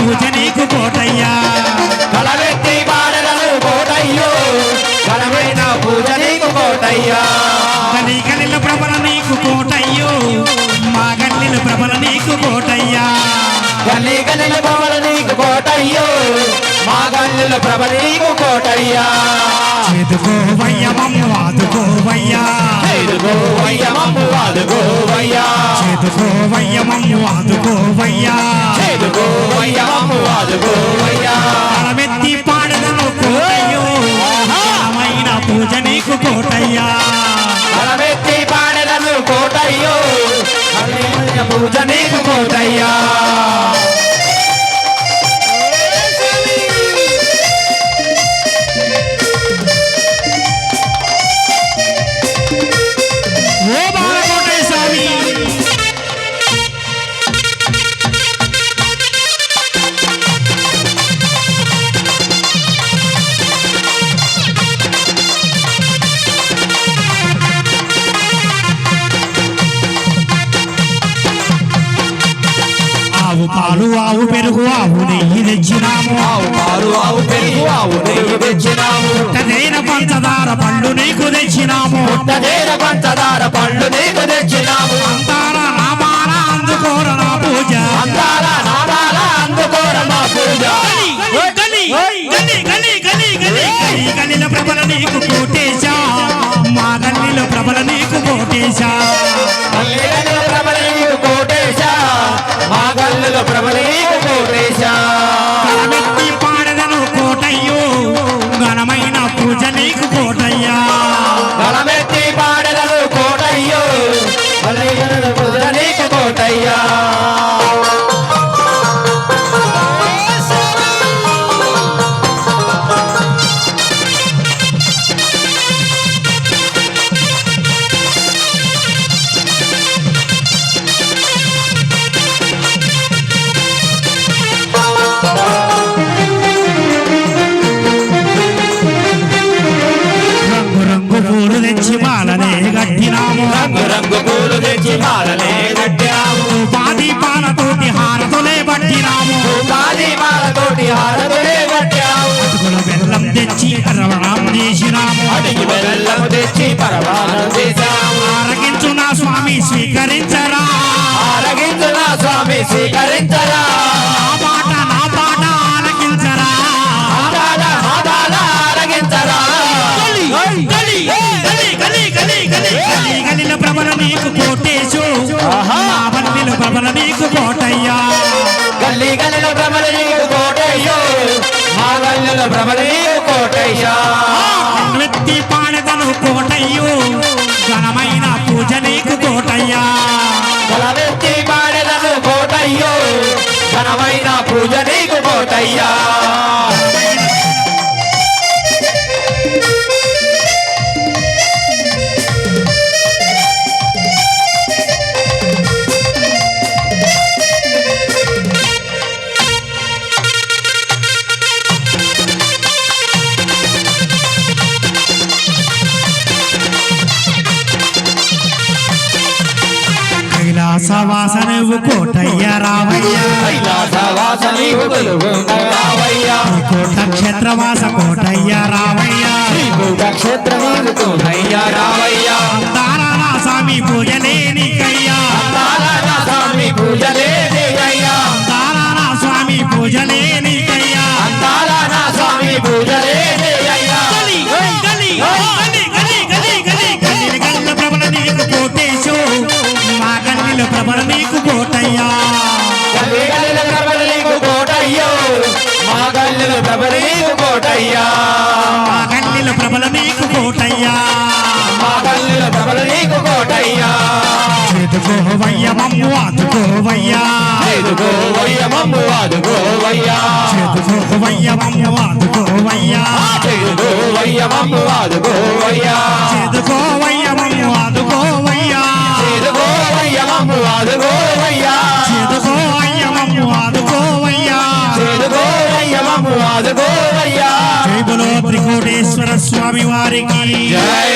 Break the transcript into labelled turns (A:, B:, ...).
A: పూజ నీకు కోటయ్యా.
B: కలవెత్తి బాడలను కోటయ్యో కలవైన పూజ నీకు కోటయ్యా. కలిగలిల ప్రభల నీకు కోటయ్యో మా గల్లిల ప్రభల నీకు కోటయ్యా.
A: కలిగలిల ప్రభల నీకు కోటయ్యో మా గల్లిల ప్రభల నీకు కోటయ్యా.
B: ఎదుగోవయ్య మమ్ము అదుగోవయ్యా
A: ఎదుగోవయ్య మమ్ము అదుగోవయ్యా
B: చేదుకోవయ్య ఆదుకోవయ్యా.
A: చేదుకోవయ్య ఆదుకోవయ్యా
B: తలమెత్తి పాడదను కోటయ్యో ఘనమైన పూజ నీకు కోటయ్యా.
A: బలమెత్తి పాడదను కోటయ్యో పూజ నీకు కోటయ్యా.
B: ఆవు పెరుగు ఆవు నెయ్యి తెచ్చినాము.
A: ఆవు పాలు ఆవు పెరుగు ఆవు నెయ్యి తెచ్చినాము
B: పుట్టదైన పంచదార పళ్ళు నీకు తెచ్చినాము.
A: పుట్టదేర పంచదార పళ్ళు నీకు తెచ్చినాము
B: అంతార నామాన అందుకోర నా పూజ.
A: అందాల నామాల అందుకోర మా పూజ
B: గలి, గలి, గలి, గలి, గలి, గలి, గలిల ప్రభల నీకు కోటేశా. మా గల్లిలో ప్రభల నీకు కోటేశా. పూలు తెచ్చి మాలనే గట్టినాము
A: రంగు రంగు పూలు తెచ్చి మాలనే కట్టాము
B: పాది పాలతోటి హారతులే పట్టినాము
A: గాలి మాలతోటి హారతులే
B: అటుకుల బెల్లం తెచ్చి రవణం చేసినాము
A: అడిగి బెల్లము తెచ్చి పరమానం చేశాము
B: ఆరగించు నా స్వామి స్వీకరించరా.
A: ఆరగించు నా స్వామి స్వీకరించరా.
B: ప్రభల నీకు కోటయ్యా.
A: గల్లీ గల్లిల భ్రమల నీకు కోటయ్యో. మా గల్లుల భ్రమల నీకు కోటయ్యా.
B: వెత్తి పాడదను కోటయ్యో. ఘనమైన పూజ నీకు కోటయ్యా.
A: బలమెత్తి పాడెదను కోటయ్యో. ఘనమైన పూజ నీకు కోటయ్యా.
B: కైలాసవాస నువ్వు కోటయ్య రావయ్య. కోట క్షేత్రవాస
A: కోటయ్యా.
B: మా గల్లిల ప్రభల నీకు కోటయ్యా.
A: మా గల్లుల ప్రభల నీకు కోటయ్యా.
B: చేదుకోవయ్య మమ్ము ఆదుకోవయ్యా.
A: చేదుకోవయ్య మమ్ము ఆదుకోవయ్యా.
B: చేదుకోవయ్య మమ్ము ఆదుకోవయ్యా.
A: చేదుకోవయ్య మమ్ము ఆదుకోవయ్యా.
B: చేదుకోవయ్య మమ్ము ఆదుకోవయ్యా.
A: చేదుకోవయ్య మమ్ము ఆదుకోవయ్యా.
B: చేదుకోవయ్య మమ్ము ఆదుకోవయ్యా.
A: చేదుకోవయ్య మమ్ము ఆదుకోవయ్యా.
B: జై బలో త్రికూటేశ్వర స్వామి వారికి.
A: జై